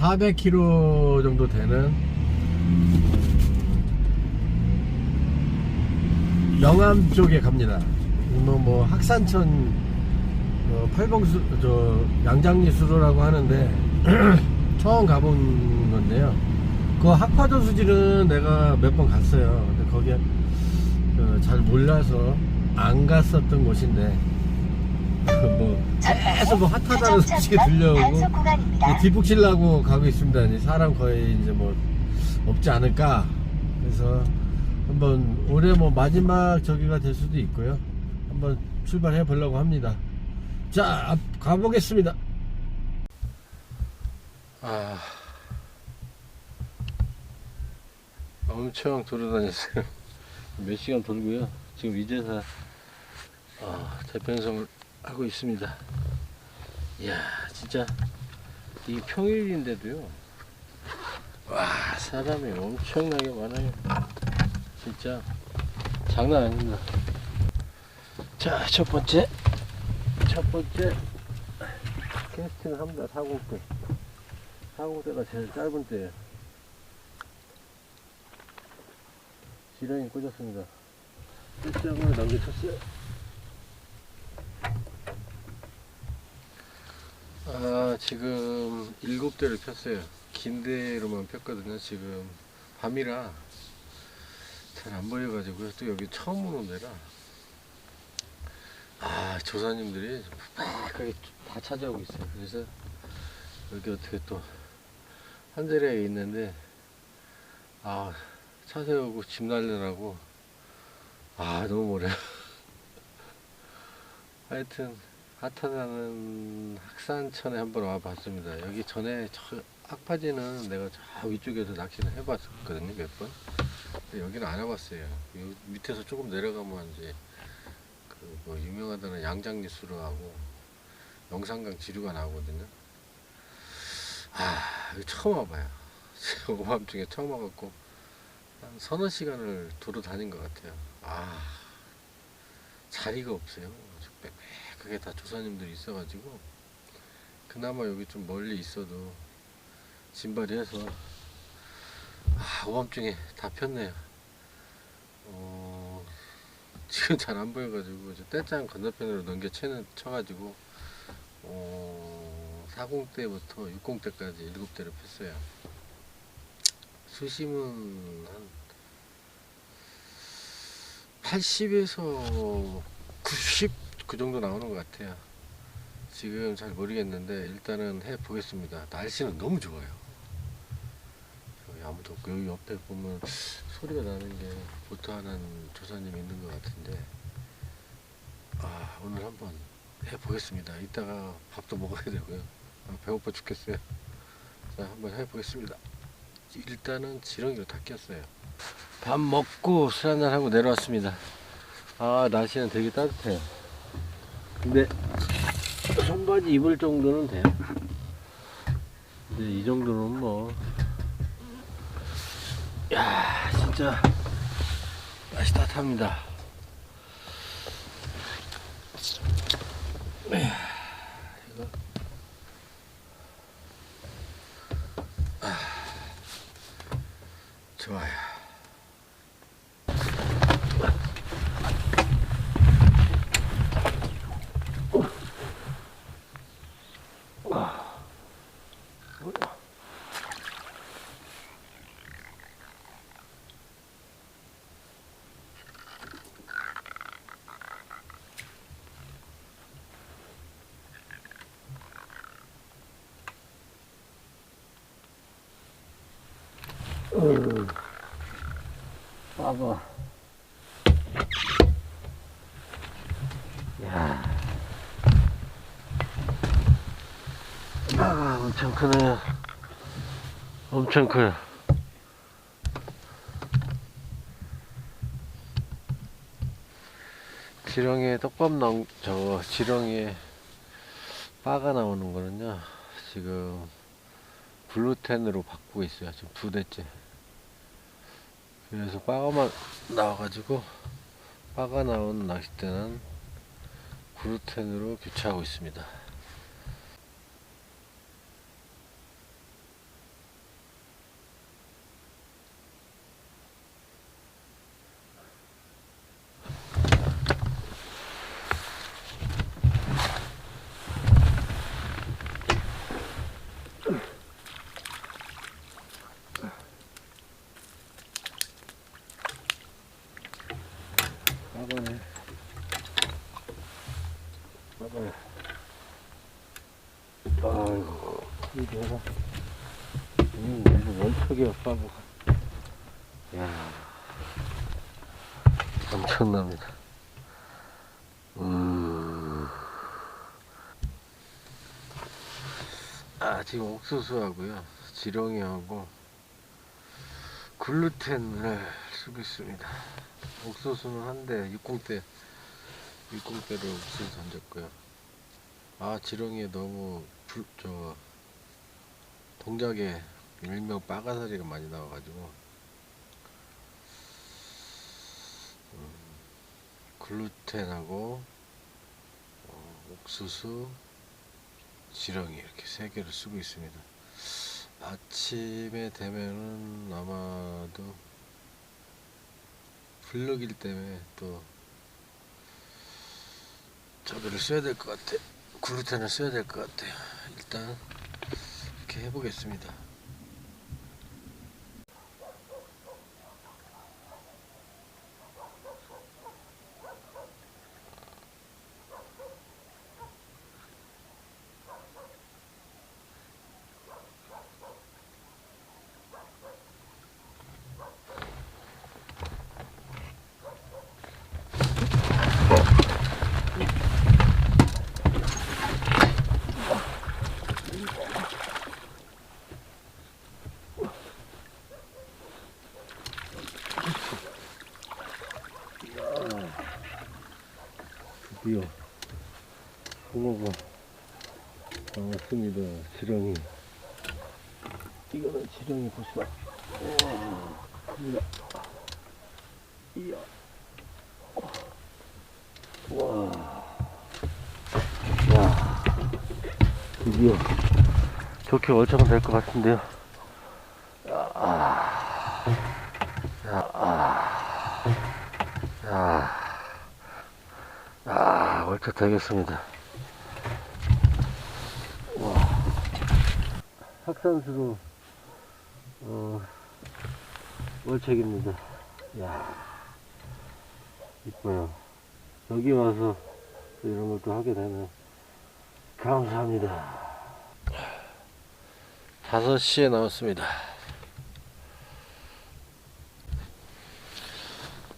아, 거의 한 400km 정도 되는 음, 영암 쪽에 갑니다. 뭐, 뭐 학산천 어, 팔봉수 저 양장리 수로라고 하는데 처음 가본 건데요. 그 학파도 수지는 내가 몇 번 갔어요. 근데 거기에 어, 잘 몰라서 안 갔었던 곳인데 뭐 계속 뭐 핫하다는 소식이 들려오고 뒷북칠라고 가고 있습니다. 이제 사람 거의 이제 뭐 없지 않을까. 그래서 한번 올해 뭐 마지막 저기가 될 수도 있고요. 한번 출발해 보려고 합니다. 자, 앞 가보겠습니다. 아, 엄청 돌아다녔어요. 몇 시간 돌고요. 지금 이제서 아, 태평성을 하고 있습니다. 이야, 진짜 이 평일인데도요. 와, 사람이 엄청나게 많아요. 진짜 장난 아닙니다. 자, 첫 번째. 첫 번째 캐스팅을 합니다. 40대. 40대가 제일 짧은 때예요. 지렁이 꽂았습니다. 끝장을 남겨쳤어요. 아, 지금 일곱 대를 폈어요. 긴 대로만 폈거든요. 지금 밤이라 잘 안 보여가지고요. 또 여기 처음 오는 데라. 아, 조사님들이 다 찾아오고 있어요. 그래서 여기 어떻게 또 한 자리에 있는데, 아, 차 세우고 집 날리느라고, 아, 너무 멀어요. 하여튼, 핫하다는 학산천에 한번 와봤습니다. 여기 전에 저 학파지는 내가 저 위쪽에서 낚시를 해봤거든요, 몇 번. 근데 여기는 안 해봤어요. 요 밑에서 조금 내려가면 이제 그 뭐 유명하다는 양장리 수로 하고 영산강 지류가 나오거든요. 아, 처음 와봐요. 오밤중에 처음 와갖고 한 서너 시간을 도로 다닌 것 같아요. 아, 자리가 없어요. 빽빽 하게 다 조사님들이 있어가지고 그나마 여기 좀 멀리 있어도 짐발이 해서 아, 오밤중에 다 폈네요. 어, 지금 잘 안 보여가지고 저 떼짱 건너편으로 넘겨 채는 쳐가지고 어, 40대부터 60대까지 7대를 폈어요. 수심은 한 80에서 90 그 정도 나오는 것 같아요. 지금 잘 모르겠는데 일단은 해 보겠습니다. 날씨는 너무 좋아요. 여기 아무도 없고 여기 옆에 보면 소리가 나는 게 보트 하는 조사님이 있는 것 같은데 아 오늘 한번 해 보겠습니다. 이따가 밥도 먹어야 되고요. 아, 배고파 죽겠어요. 자 한번 해 보겠습니다. 일단은 지렁이로 다 꼈어요. 밥 먹고 술 한잔 하고 내려왔습니다. 아 날씨는 되게 따뜻해요. 근데 손바지 입을 정도는 돼요. 근데 이 정도는 뭐 야, 진짜 날씨 따뜻합니다. 이야, 이거 아, 좋아요. 봐봐. 야. 아, 엄청 크네요. 엄청 커요. 지렁이에 떡밥 나온, 저, 지렁이에 빠가 나오는 거는요, 지금 글루텐으로 바꾸고 있어요. 지금 두 대째. 그래서 빠가만 나와가지고 빠가 나온 낚싯대는 글루텐으로 교체하고 있습니다. 아이고, 이 내가. 너무 원석이야, 바보가. 야 엄청납니다. 음. 아, 지금 옥수수하고요. 지렁이하고 글루텐을 쓰고 있습니다. 옥수수는 한대 60대 60대로 옥수수 던졌고요. 아, 지렁이에 너무 불, 저 동작에 일명 빠가사리가 많이 나와가지고 음, 글루텐하고 어, 옥수수, 지렁이 이렇게 세 개를 쓰고 있습니다. 아침에 되면은 아마도 블럭일 때문에 또 저기를 써야 될 것 같아. 글루텐을 써야 될 것 같아요. 일단 이렇게 해보겠습니다. 홍어가 나왔습니다. 지렁이. 이거는 지렁이 보시다. 이야. 와. 야. 드디어 좋게 월척은 될것 같은데요. 아. 월척 되겠습니다. 학산수로, 어, 월척입니다. 야 이뻐요. 여기 와서 또 이런 걸또 하게 되면 감사합니다. 5시에 나왔습니다.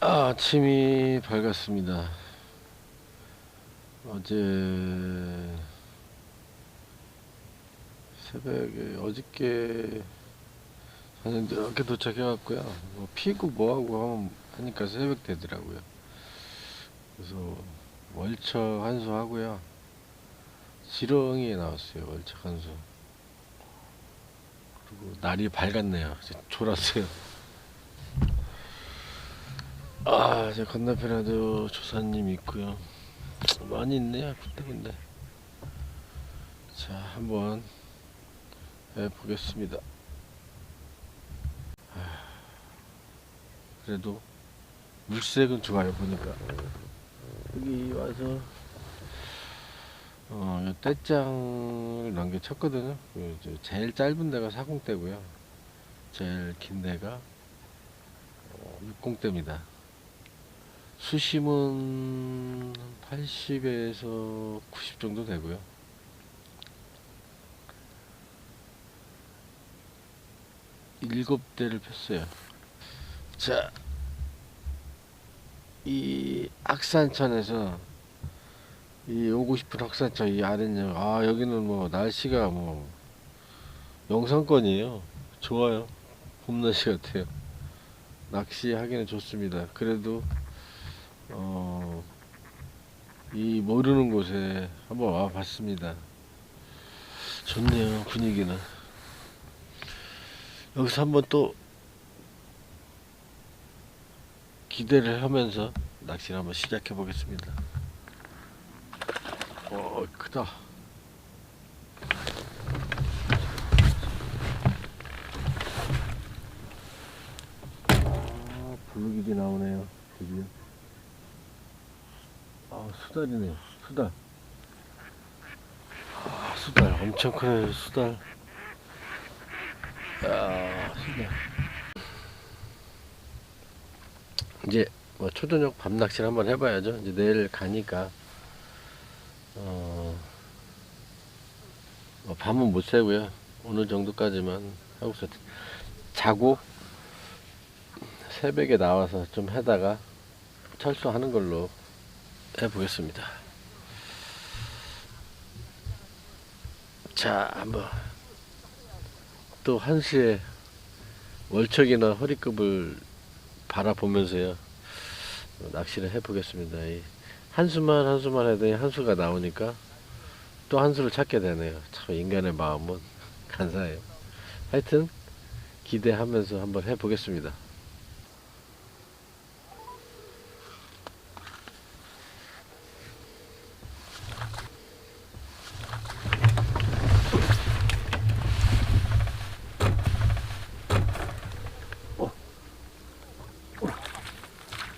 아, 아침이 밝았습니다. 어제 새벽에 어저께 저는 이렇게 도착해갖고요. 뭐 피고 뭐하고 하니까 새벽 되더라고요. 그래서 월척 한수 하고요. 지렁이에 나왔어요. 월척 한수. 그리고 날이 밝았네요. 졸았어요. 아, 제 건너편에도 조사님 있고요. 많이 있네요. 군데군데. 자, 한번 해보겠습니다. 아, 그래도 물색은 좋아요. 보니까 여기 와서 어, 요 떼장을 남겨쳤거든요. 그, 저 제일 짧은 데가 40대고요. 제일 긴 데가 어, 60대입니다. 수심은 80에서 90 정도 되고요. 일곱 대를 폈어요. 자, 이 악산천에서 이 오고 싶은 악산천 이 아랫역 아 여기는 뭐 날씨가 뭐 영상권이에요. 좋아요. 봄 날씨 같아요. 낚시하기는 좋습니다. 그래도 어, 이 모르는 곳에 한번 와봤습니다. 좋네요 분위기는. 여기서 한번 또 기대를 하면서 낚시를 한번 시작해 보겠습니다. 어 크다. 아 블루길이 나오네요. 드디어. 아 수달이네요. 수달. 아 수달 엄청 크네요. 수달. 야 수달. 이제 뭐 초저녁 밤 낚시를 한번 해봐야죠. 이제 내일 가니까 어, 뭐 밤은 못 새고요. 오늘 정도까지만 하고서 자고 새벽에 나와서 좀 해다가 철수하는 걸로 해보겠습니다. 자, 한번 또 한시에 월척이나 허리급을 바라보면서요 낚시를 해보겠습니다. 이 한수만 한수만 해더니 한수가 나오니까 또 한수를 찾게 되네요. 참 인간의 마음은 간사해요. 하여튼 기대하면서 한번 해보겠습니다.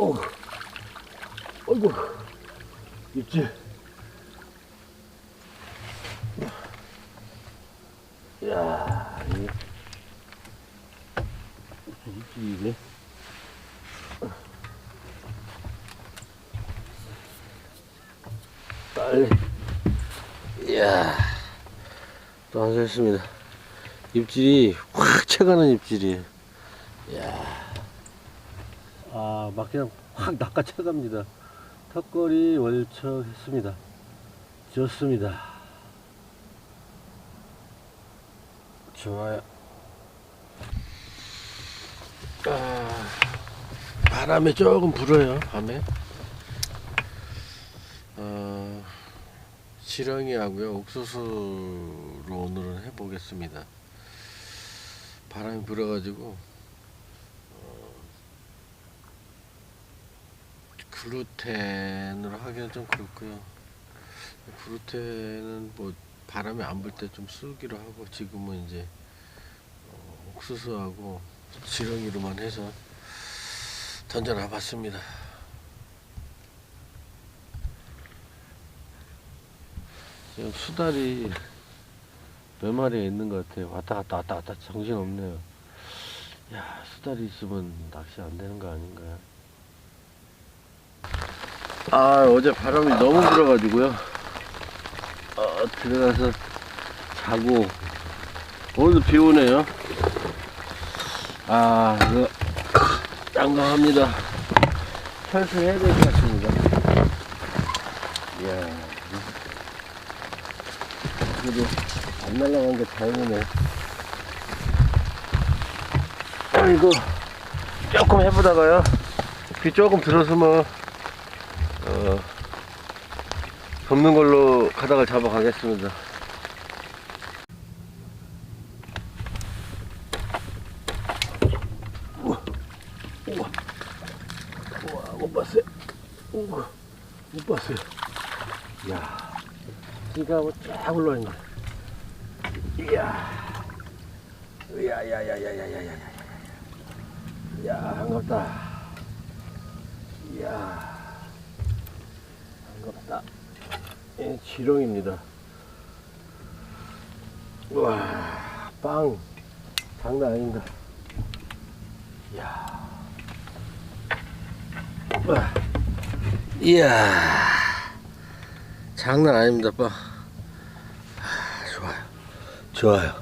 어, 어이구, 있지. 야, 이 입질이네. 빨리. 이야, 또 완성했습니다. 입질이 확 채가는 입질이에요. 이야. 아, 막 그냥 확 낚아채갑니다. 턱걸이 월척했습니다. 좋습니다. 좋아요. 아, 바람이 조금 불어요, 밤에. 어, 지렁이 하고요, 옥수수로 오늘은 해보겠습니다. 바람이 불어가지고, 글루텐으로 하기는 좀 그렇고요. 글루텐은 뭐 바람이 안 불 때 좀 쓰기로 하고 지금은 이제 어, 옥수수하고 지렁이로만 해서 던져놔 봤습니다. 지금 수달이 몇 마리가 있는 것 같아요. 왔다 갔다 왔다 갔다. 정신 없네요. 야 수달이 있으면 낚시 안 되는 거 아닌가요? 아 어제 바람이 너무 불어가지고요. 어, 들어가서 자고. 오늘도 비 오네요. 아 이거 양감합니다. 철수해야 될 것 같습니다. 이야 그래도 안 날아간 게 다행이네 아이고 조금 해보다가요 비 조금 들었으면 어, 덮는 걸로 가닥을 잡아가겠습니다. 못 봤어요. 이야, 지가 뭐쫙 올라있네. 이야, 이야, 야, 야, 야, 야, 야, 야, 야, 야, 이야. 이야. 반갑다. 예, 지렁입니다. 와, 빵. 장난 아닙니다. 이야. 와. 이야. 장난 아닙니다, 빵. 아, 좋아요. 좋아요.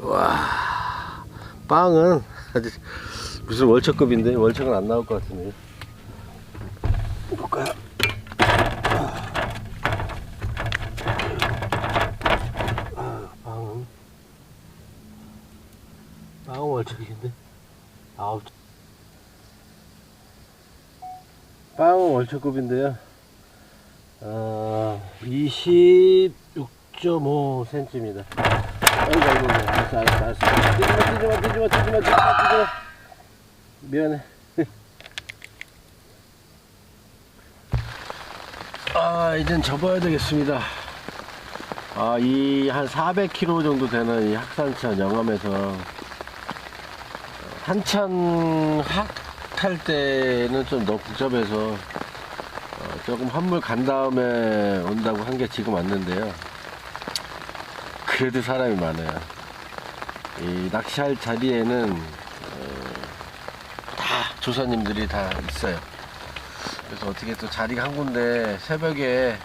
와. 빵은 아주 무슨 월척급인데 월척은 안 나올 것 같은데. 볼까요? 아, 방은 방은 월척인데 아우 빵은 월척급인데요 어, 26.5cm입니다 아이고 아이고 알았어 알았어. 알았어. 뛰지마 뛰지마 뛰지마 뛰지마 뛰지마 미안해 아 이젠 접어야 되겠습니다. 아, 이 한 400km 정도 되는 이 학산천 영암에서 한참 학탈 때는 좀 너무 복잡해서 어, 조금 한물 간 다음에 온다고 한 게 지금 왔는데요. 그래도 사람이 많아요. 이 낚시할 자리에는 어, 다 조사님들이 다 있어요. 그래서 어떻게 또 자리가 한 군데 새벽에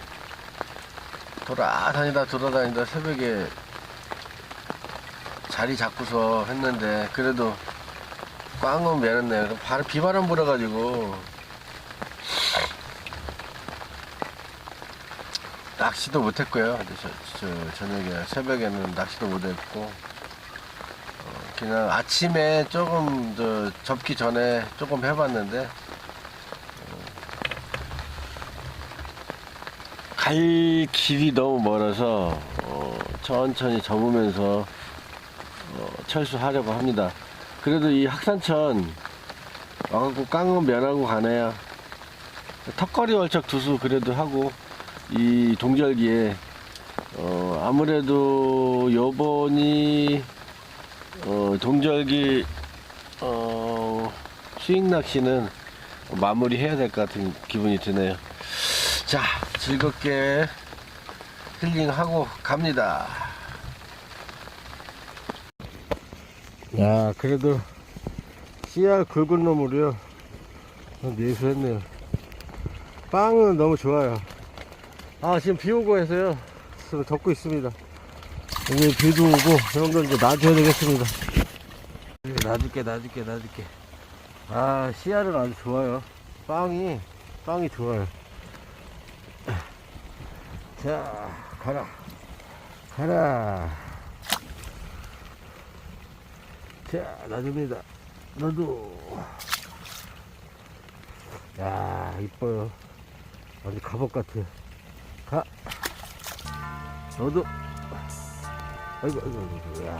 돌아다니다 돌아다니다 새벽에 자리 잡고서 했는데 그래도 꽝은 매렸네요. 바로 비바람 불어가지고 낚시도 못했고요. 저, 저 저녁에 새벽에는 낚시도 못했고 어, 그냥 아침에 조금 저 접기 전에 조금 해봤는데 어, 갈 길이 너무 멀어서 어, 천천히 접으면서 어, 철수하려고 합니다. 그래도 이 학산천 와갖고 깡은 면하고 가네요. 턱걸이 월척 두수 그래도 하고 이 동절기에 어, 아무래도 요번이 어, 동절기 어, 수익 낚시는 마무리 해야 될 것 같은 기분이 드네요. 자, 즐겁게 힐링하고 갑니다. 야, 그래도 씨알 굵은 놈으로요. 내수했네요. 빵은 너무 좋아요. 아, 지금 비 오고 해서요. 지금 덮고 있습니다. 여기 비도 오고, 이런 건 이제 놔줘야 되겠습니다. 놔줄게, 놔줄게, 놔줄게. 아, 씨알은 아주 좋아요. 빵이, 빵이 좋아요. 자, 가라. 가라. 자, 놔줍니다. 너도. 야, 이뻐요. 완전 갑옷 같아. 가. 너도. 아이고, 아이고, 아이고, 야.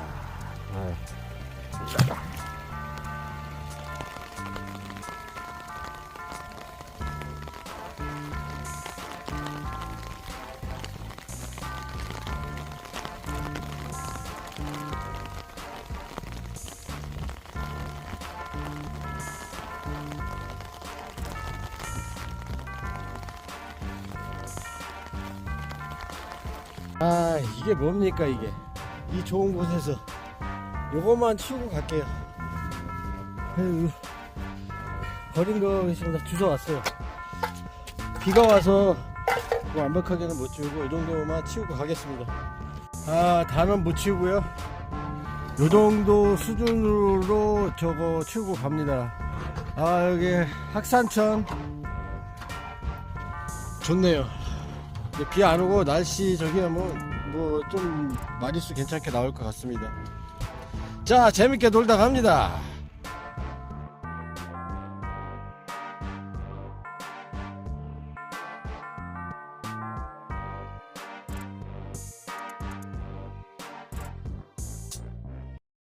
아, 이게 뭡니까, 이게. 이 좋은 곳에서. 요것만 치우고 갈게요. 버린 거 있습니다. 주워왔어요. 비가 와서 뭐 완벽하게는 못 치우고, 이 정도만 치우고 가겠습니다. 아, 다는 못 치우고요. 요 정도 수준으로 저거 치우고 갑니다. 아, 여기 학산천. 좋네요. 비 안 오고 날씨 저기 하면 뭐 좀 마리수 괜찮게 나올 것 같습니다. 자, 재밌게 놀다 갑니다.